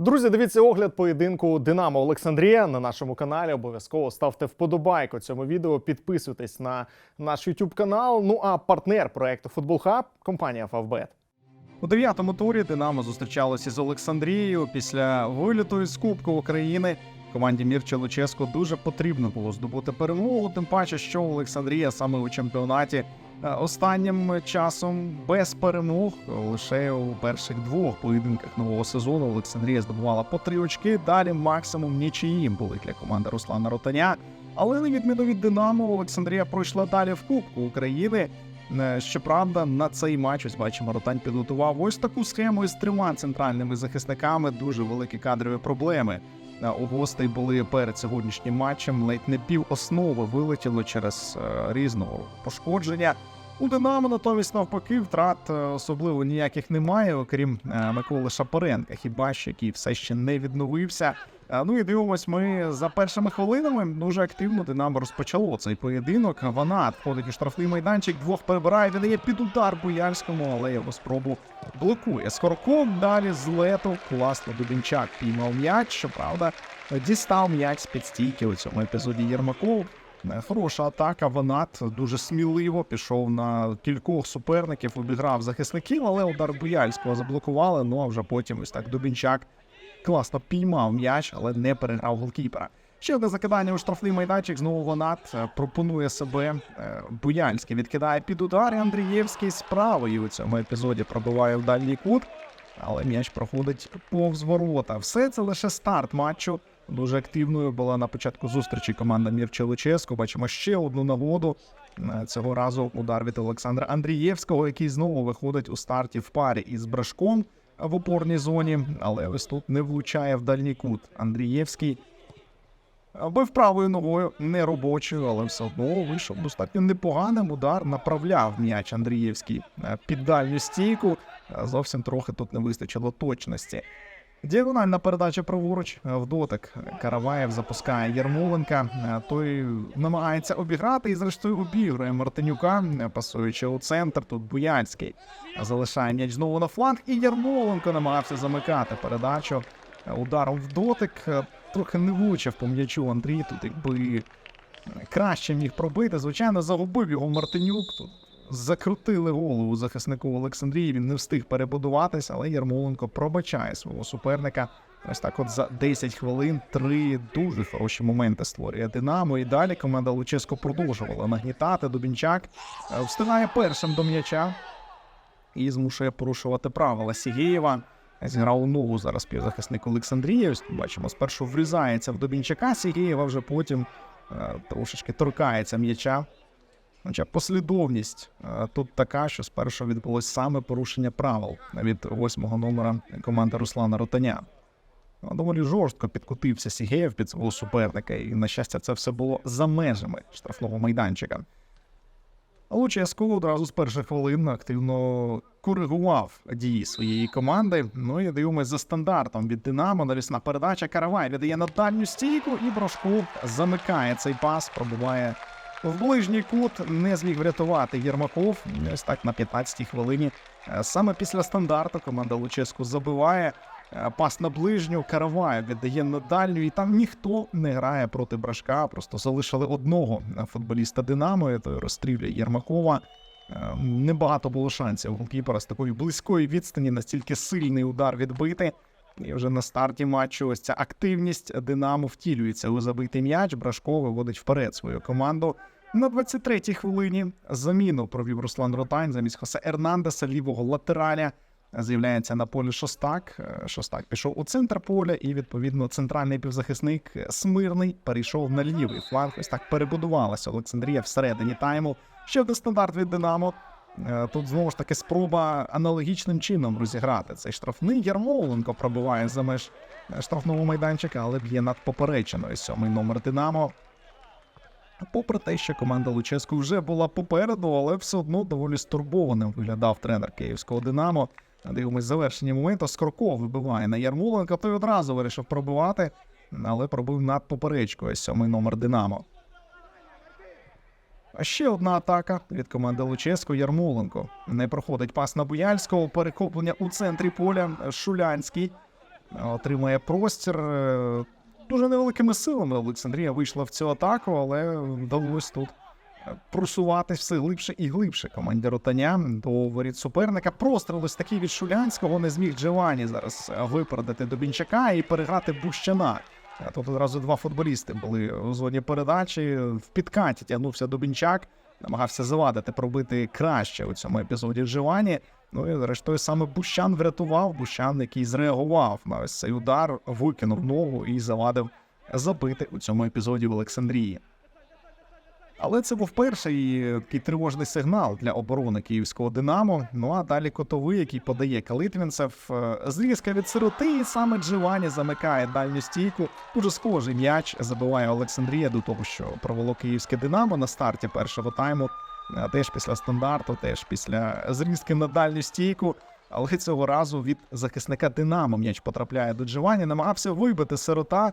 Друзі, дивіться огляд поєдинку Динамо Олександрія на нашому каналі. Обов'язково ставте вподобайку цьому відео, підписуйтесь на наш YouTube канал. Ну а партнер проекту Футбол Хаб компанія Фавбет. У дев'ятому турі Динамо зустрічалося з Олександрією після виліту із Кубку України. Команді Мірча Луческо дуже потрібно було здобути перемогу, тим паче, що Олександрія саме у чемпіонаті е, останнім часом без перемог лише у перших двох поєдинках нового сезону Олександрія здобувала по три очки. Далі максимум нічиї були для команди Руслана Ротаня. Але на відміну від Динамо, Олександрія пройшла далі в Кубку України. Е, Щоправда, на цей матч ось бачимо, Ротань підготував ось таку схему із трьома центральними захисниками. Дуже великі кадрові проблеми. Е, У гостей були перед сьогоднішнім матчем. Ледь не пів основи вилетіло через е, різного пошкодження. У Динамо натомість навпаки втрат е, особливо ніяких немає, окрім Миколи Шапоренка, хіба що який все ще не відновився. Е, Ну і дивимось, ми за першими хвилинами дуже активно Динамо розпочало цей поєдинок. Вона входить у штрафний майданчик, двох перебирає, віддає під удар Буяльському, але його спробу блокує. Скорков далі з лету класно Дубінчак піймав м'яч. Щоправда, дістав м'яч з під стійки у цьому епізоді Єрмаков. Е, Хороша атака. Ванат дуже сміливо пішов на кількох суперників, обіграв захисників, але удар Буяльського заблокували. Ну а вже потім ось так Дубінчак класно піймав м'яч, але не переграв голкіпера. Ще одне закидання у штрафний майданчик. Знову Ванат е, пропонує себе. Е, Буяльський відкидає під удар. Андрієвський з правої у цьому епізоді пробиває в дальній кут. Але м'яч проходить повз ворота. Все це лише старт матчу. Дуже активною була на початку зустрічі команда Мірча Луческо. Бачимо ще одну нагоду. Е, Цього разу удар від Олександра Андрієвського, який знову виходить у старті в парі із Брашком в опорній зоні. Але ось тут не влучає в дальній кут. Андрієвський бив правою ногою, не робочою, але все одно вийшов достатньо непоганим. Удар направляв м'яч Андрієвський е, під дальню стійку. Зовсім трохи тут не вистачило точності. Діагональна передача праворуч е, в дотик. Караваєв запускає Ярмоленка. Е, Той намагається обіграти і, зрештою, обігрує Мартинюка, е, пасуючи у центр. Тут Буяльський залишає м'яч знову на фланг, і Ярмоленко намагався замикати передачу ударом в дотик. Трохи не влучив по м'ячу Андрій. Тут якби краще міг пробити. Звичайно, загубив його Мартинюк. Тут закрутили голову захиснику Олександрії. Він не встиг перебудуватися, але Ярмоленко пробачає свого суперника. Ось так, от за 10 хвилин три дуже хороші моменти створює Динамо. І далі команда Луческо продовжувала нагнітати. Дубінчак е, встигає першим до м'яча і змушує порушувати правила Сігєєва. Зіграв у ногу зараз півзахисник Олександрія. Ось бачимо, спершу врізається в Дубінчака Сігєєва, вже потім е, трошечки торкається м'яча. Хоча послідовність е, тут така, що спершу відбулось саме порушення правил від восьмого номера команди Руслана Ротаня. Ну, Доволі жорстко підкотився Сігеєв під свого суперника, і, на щастя, це все було за межами штрафного майданчика. Луческо одразу з перших хвилин активно коригував дії своєї команди. Ну і дивимось за стандартом від Динамо. Навісна передача Каравай віддає на дальню стійку, і Брошко замикає цей пас, пробуває в ближній кут. Не зміг врятувати Єрмаков. Ось так на 15-й хвилині. Е, Саме після стандарту команда Луческу забиває. Е, Пас на ближню, Караваєв віддає на дальню, і там ніхто не грає проти Брашка. Просто залишили одного е, футболіста Динамо, той розстрілює Єрмакова. Небагато було шансів голкіпера з такої близької відстані, настільки сильний удар відбити. І вже на старті матчу ось ця активність Динамо втілюється у забитий м'яч. Брашко виводить вперед свою команду. На 23-й хвилині заміну провів Руслан Ротань замість Хосе Ернандеса, лівого латераля. З'являється на полі Шостак. Е, Шостак пішов у центр поля, і відповідно центральний півзахисник Смирний перейшов на лівий фланг. Ось так перебудувалася Олександрія всередині тайму. Ще один стандарт від Динамо. Е, Тут знову ж таки спроба аналогічним чином розіграти цей штрафний. Ярмоленко пробиває за меж е, штрафного майданчика, але б'є над поперечиною сьомий номер Динамо. Попри те, що команда Луческу вже була попереду, але все одно доволі стурбованим виглядав тренер київського Динамо. Дивимось завершення моменту. Скорков вибиває на Ярмоленка, той одразу вирішив пробивати, але пробив над поперечкою сьомий номер Динамо. А ще одна атака від команди Луческо Ярмоленко. Не проходить пас на Буяльського. Перехоплення у центрі поля. Шулянський отримає простір. Е, Дуже невеликими силами Олександрія вийшла в цю атаку, але вдалося тут е, просуватись все глибше і глибше. Команді Ротаня до воріт суперника. Простріл ось такий від Шулянського не зміг Джовані зараз е, випередити Добінчака і переграти Бущана. Тут одразу два футболісти були у зоні передачі. В підкаті тягнувся Дубінчак, намагався завадити, пробити краще у цьому епізоді Живані. Ну і зрештою саме Бущан врятував. Бущан, який зреагував на ось цей удар, викинув ногу і завадив забити у цьому епізоді в Олександрії. Але це був перший такий тривожний сигнал для оборони київського Динамо. Ну а далі котовий, який подає Калитвінцев. Е, Зрізка від сироти, і саме Дживані замикає дальню стійку. Дуже схожий м'яч забиває Олександрія до того, що провело київське Динамо на старті першого тайму. Е, Теж після стандарту, теж після зрізки на дальню стійку. Але цього разу від захисника Динамо м'яч потрапляє до Дживані. Намагався вибити сирота,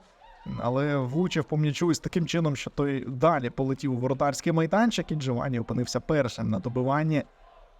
але влучив по м'ячу таким чином, що той далі полетів у воротарський майданчик, і Джованні опинився першим на добиванні.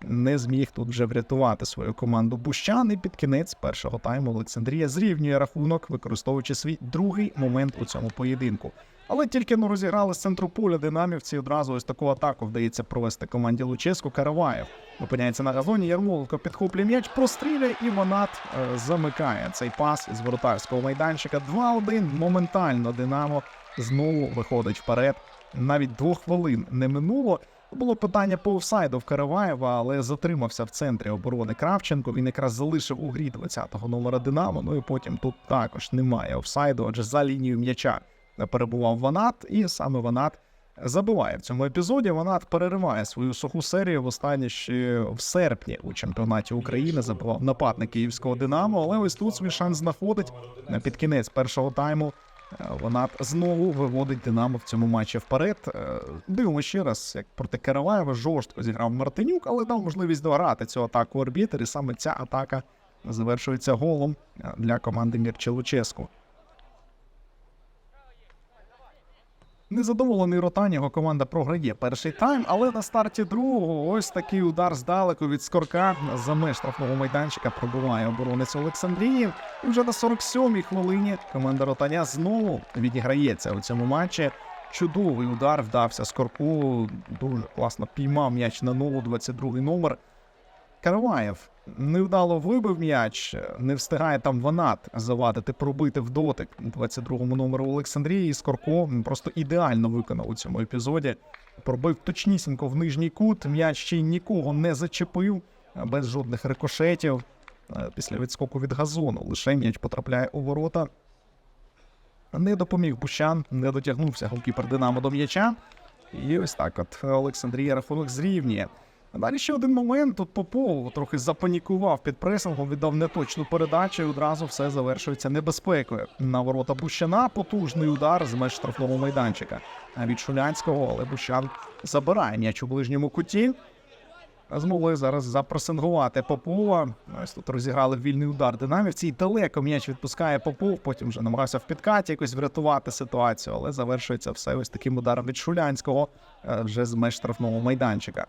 Не зміг тут вже врятувати свою команду Бущан. І під кінець першого тайму Олександрія зрівнює рахунок, використовуючи свій другий момент у цьому поєдинку. Але тільки ну розіграли з центру поля динамівці. Одразу ось таку атаку вдається провести команді Луческу. Караваєв опиняється на газоні. Ярмоленко підхоплює м'яч, простріляє і Монат е, замикає цей пас з воротарського майданчика. 2-1. Моментально Динамо знову виходить вперед. Навіть двох хвилин не минуло. Було питання по офсайду в Караваєва, але затримався в центрі оборони Кравченко. Він якраз залишив у грі 20-го номера Динамо. Ну і потім тут також немає офсайду, адже за лінією м'яча перебував Ванат, і саме Ванат забиває в цьому епізоді. Ванат перериває свою суху серію. Востаннє ще в серпні у чемпіонаті України забивав нападник київського Динамо. Але ось тут свій шанс знаходить під кінець першого тайму. Е, Ванат знову виводить Динамо в цьому матчі вперед. Е, Дивимося ще раз, як проти Караваєва жорстко зіграв Мартинюк, але дав можливість дограти цю атаку арбітер. І саме ця атака завершується голом е, для команди Мірче Луческу. Незадоволений Ротань, його команда програє перший тайм, але на старті другого ось такий удар здалеку від скорка за меж штрафного майданчика пробиває оборонець Олександрії. І вже на 47-й хвилині команда Ротаня знову відіграється у цьому матчі. Чудовий удар вдався скорку. Дуже класно піймав м'яч на ногу, 22-й номер. Караваєв невдало вибив м'яч, не встигає там Ванат завадити, пробити в дотик 22-му номеру Олександрії. І Скорко просто ідеально виконав у цьому епізоді. Пробив точнісінько в нижній кут. М'яч ще й нікого не зачепив, без жодних рикошетів. Е, Після відскоку від газону лише м'яч потрапляє у ворота. Не допоміг Бущан, не дотягнувся голкіпер Динамо до м'яча. І ось так от Олександрія рахунок зрівнює. А Далі ще один момент. Тут Попов трохи запанікував під пресингом, віддав неточну передачу, і одразу все завершується небезпекою. На ворота Бущана потужний удар з меж штрафного майданчика. А від Шулянського, але Бущан забирає м'яч у ближньому куті. Змогли зараз запресингувати Попова. Ось тут розіграли вільний удар динамівці. І далеко м'яч відпускає Попов. Потім вже намагався в підкаті якось врятувати ситуацію, але завершується все ось таким ударом від Шулянського е, вже з меж штрафного майданчика.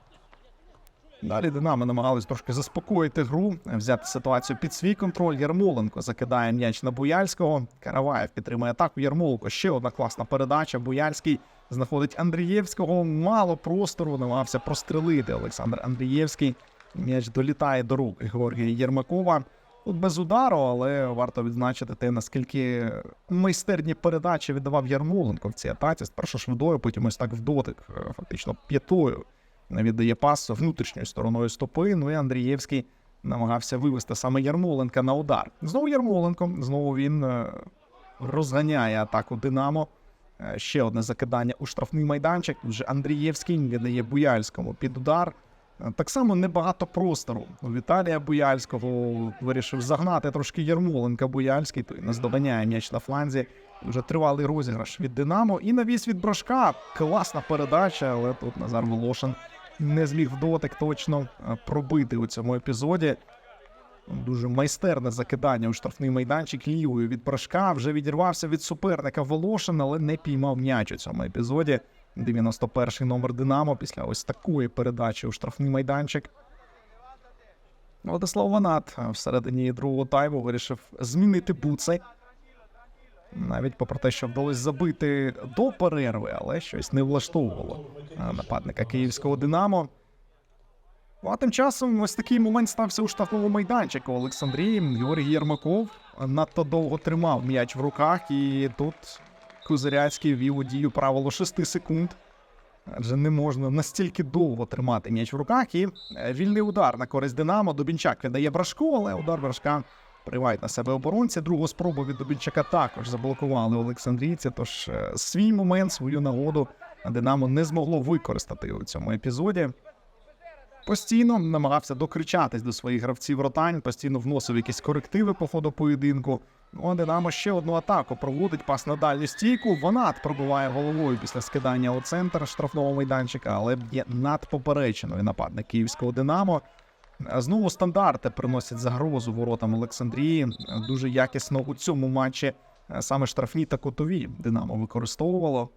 Далі Динамо намагались трошки заспокоїти гру, взяти ситуацію під свій контроль. Ярмоленко закидає м'яч на Буяльського. Караваєв підтримує атаку. Ярмоленко ще одна класна передача. Буяльський знаходить Андрієвського. Мало простору намагався прострелити Олександр Андрієвський. М'яч долітає до рук Георгія Єрмакова. Тут без удару, але варто відзначити те, наскільки майстерні передачі віддавав Ярмоленко в цій атаці. Спершу швидою, потім ось так в дотик, е, фактично п'ятою віддає пас внутрішньою стороною стопи. Ну і Андрієвський намагався вивести саме Ярмоленка на удар. Знову Ярмоленко, знову він е, розганяє атаку Динамо. Е, Ще одне закидання у штрафний майданчик. Тут Вже Андрієвський віддає Буяльському під удар. Е, Так само небагато простору. Віталія Буяльського вирішив загнати трошки Ярмоленка Буяльський, той наздоганяє м'яч на фланзі. Вже тривалий розіграш від Динамо. І навіс від Брошка. Класна передача, але тут Назар Волошин не зміг в дотик точно е, пробити у цьому епізоді. Дуже майстерне закидання у штрафний майданчик лівою від Брошка. Вже відірвався від суперника Волошин, але не піймав м'яч у цьому епізоді. 91-й номер Динамо після ось такої передачі у штрафний майданчик. Владислав Ванат е, всередині другого тайму вирішив змінити буци. Навіть попри те, що вдалося забити до перерви, але щось не влаштовувало е, нападника київського Динамо. Ну, А тим часом ось такий момент стався у штрафному майданчику Олександрії. Георгій Єрмаков надто довго тримав м'яч в руках, і тут Кузиряцький ввів у дію правило 6 секунд. Адже не можна настільки довго тримати м'яч в руках. І е, вільний удар на користь Динамо. Дубінчак віддає брашку, але удар брашка привають на себе оборонці. Другу спробу від Дубінчака також заблокували Олександрійці. Тож е, свій момент, свою нагоду Динамо не змогло використати у цьому епізоді. Постійно намагався докричатись до своїх гравців ротань, постійно вносив якісь корективи по ходу поєдинку. Ну, а Динамо ще одну атаку проводить пас на дальню стійку. Ванат пробиває головою після скидання у центр штрафного майданчика, але б'є над поперечиною нападник київського Динамо. Знову стандарти приносять загрозу воротам Олександрії. Дуже якісно у цьому матчі е, саме штрафні та кутові Динамо використовувало.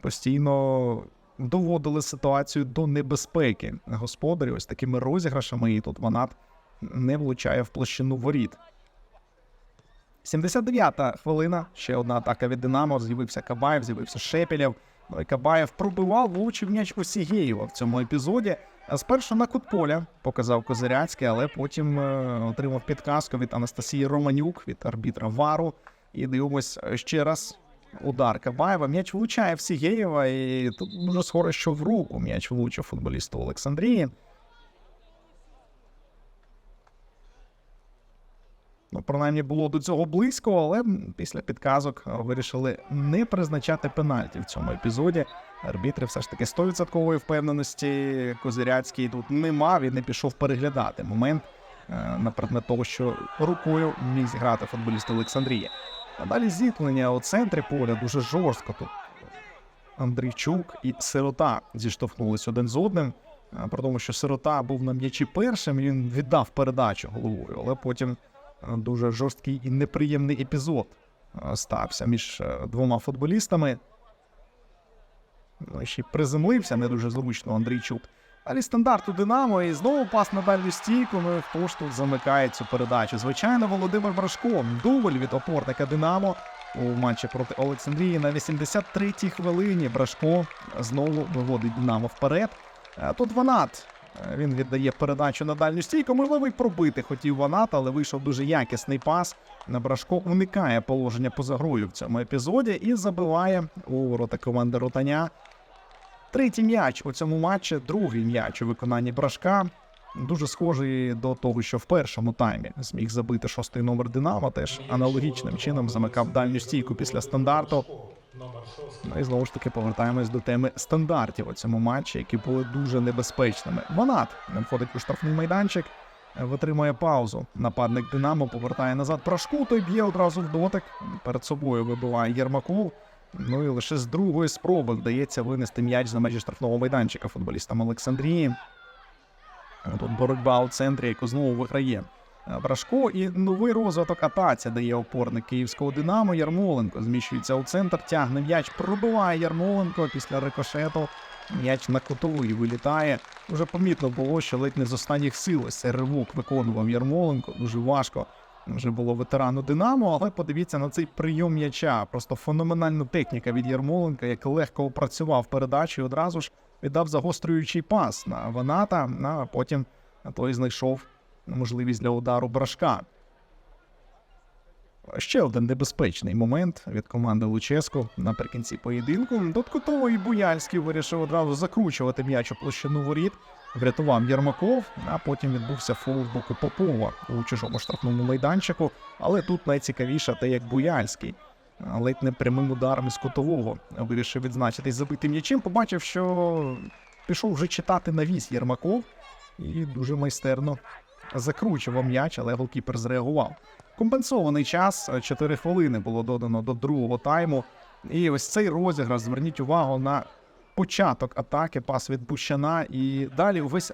Постійно доводили ситуацію до небезпеки господарі ось такими розіграшами. І тут Ванат не влучає в площину воріт. 79-та хвилина. Ще одна атака від Динамо. З'явився Кабаєв, з'явився Шепелєв. Ну і Кабаєв пробивав, влучив м'яч Осігєєва в цьому епізоді. Спершу на кут поля показав Козиряцький, але потім е, отримав підказку від Анастасії Романюк, від арбітра Вару. І дивимось е, ще раз. Удар Кабаєва. М'яч влучає в Сігєєва, і тут дуже схоже, що в руку м'яч влучив футболісту Олександрії. Принаймні було до цього близько, але після підказок е, вирішили не призначати пенальті в цьому епізоді. Арбітри все ж таки 100% впевненості. Козиряцький тут не мав і не пішов переглядати момент е, на предмет того, що рукою міг зіграти футболіст Олександрії. А далі зіткнення у центрі поля дуже жорстко тут. Андрійчук і Сирота зіштовхнулись один з одним. А, При тому, що Сирота був на м'ячі першим, він віддав передачу головою, але потім дуже жорсткий і неприємний епізод стався між е, двома футболістами. Ну, ще приземлився не дуже зручно Андрійчук. Далі стандарт у Динамо і знову пас на дальню стійку. Ну і хто ж тут замикає цю передачу? Звичайно, Володимир Брашко. Дубль від опорника Динамо у матчі проти Олександрії на 83-й хвилині. Брашко знову виводить Динамо вперед. А Тут Ванат. Він віддає передачу на дальню стійку. Можливо, й пробити хотів Ванат, але вийшов дуже якісний пас. На Брашко уникає положення поза грою в цьому епізоді і забиває у ворота команди Ротаня. Третій м'яч у цьому матчі, другий м'яч у виконанні Брашка. Дуже схожий до того, що в першому таймі зміг забити шостий номер Динамо. Теж аналогічним чином замикав дальню стійку після стандарту. Ну і знову ж таки повертаємось до теми стандартів у цьому матчі, які були дуже небезпечними. Ванат не входить у штрафний майданчик, витримує паузу. Нападник Динамо повертає назад Брашку, той б'є одразу в дотик. Перед собою вибиває Єрмаков. Ну і лише з другої спроби вдається винести м'яч за межі штрафного майданчика футболістам Олександрії. Тут боротьба у центрі, яку знову виграє Брашко. І новий розвиток атаці дає опорник київського Динамо. Ярмоленко зміщується у центр, тягне м'яч, пробиває Ярмоленко після рикошету. М'яч на кутову і вилітає. Уже помітно було, що ледь не з останніх сил ось цей ривок виконував Ярмоленко. Дуже важко вже було ветерану Динамо, але подивіться на цей прийом м'яча. Просто феноменальна техніка від Ярмоленка, як легко опрацював передачу і одразу ж віддав загострюючий пас на Ваната, а потім той знайшов можливість для удару брашка. Ще один небезпечний момент від команди Луческо наприкінці поєдинку. Додатково і Буяльський вирішив одразу закручувати м'яч у площину воріт. Врятував Єрмаков, а потім відбувся фол з боку Попова у чужому штрафному майданчику. Але тут найцікавіше те, як Буяльський ледь не прямим ударом із кутового вирішив відзначитись забитим м'ячем. Побачив, що пішов вже читати навіс Єрмаков і дуже майстерно закручував м'яч, але голкіпер зреагував. Компенсований час 4 хвилини було додано до другого тайму. І ось цей розіграш, зверніть увагу на початок атаки, пас від Бущана, і далі весь,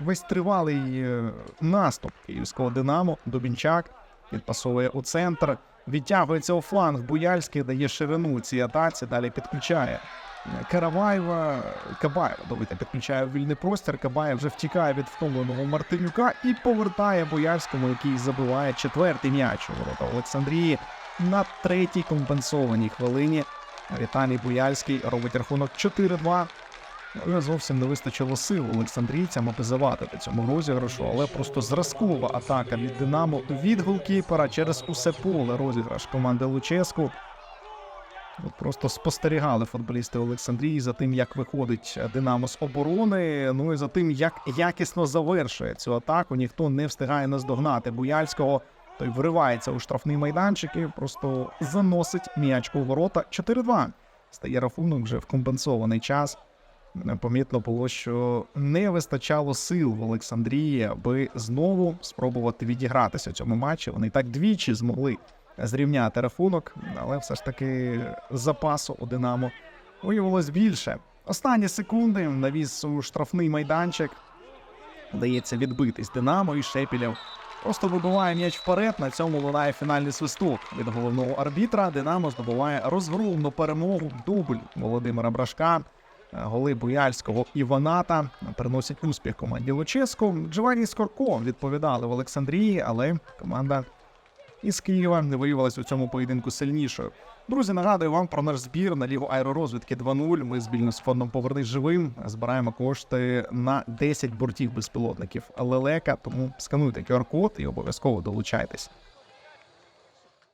весь тривалий е, наступ київського Динамо. Дубінчак підпасовує у центр, відтягується у фланг. Буяльський дає ширину цій атаці, далі підключає Караваєва. Кабаєва давайте підключає вільний простір. Кабаєв вже втікає від втомленого Мартинюка і повертає Боярському, який забиває четвертий м'яч у ворота Олександрії на третій компенсованій хвилині. Віталій Бояльський робить рахунок 4-2. Але зовсім не вистачило сил олександрійцям, аби завадити цьому розіграшу, але просто зразкова атака від Динамо від голкіпера через усе поле розіграш команди Луческу. Просто спостерігали футболісти Олександрії за тим, як виходить Динамо з оборони. Ну і за тим, як якісно завершує цю атаку. Ніхто не встигає наздогнати Буяльського. Той вривається у штрафний майданчик і просто заносить м'ячку у ворота. 4-2. Стає рахунок вже в компенсований час. Помітно було, що не вистачало сил в Олександрії, аби знову спробувати відігратися цьому матчі. Вони так двічі змогли зрівняти рахунок, але все ж таки запасу у Динамо виявилось більше. Останні секунди навіс у штрафний майданчик. Вдається відбитись Динамо і Шепілєв просто вибиває м'яч вперед. На цьому лунає фінальний свисток від головного арбітра. Динамо здобуває розгромну перемогу. Дубль Володимира Брашка. Е, Голи Буяльського і Ваната приносять успіх команді Луческу. Джованні Скорко відповідали в Олександрії, але команда із Києва не виявилась у цьому поєдинку сильнішою. Друзі, нагадую вам про наш збір на лігу аеророзвідки 2.0. Ми спільно з фондом Повернись живим збираємо кошти на 10 бортів безпілотників лелека. Тому скануйте QR-код і обов'язково долучайтесь.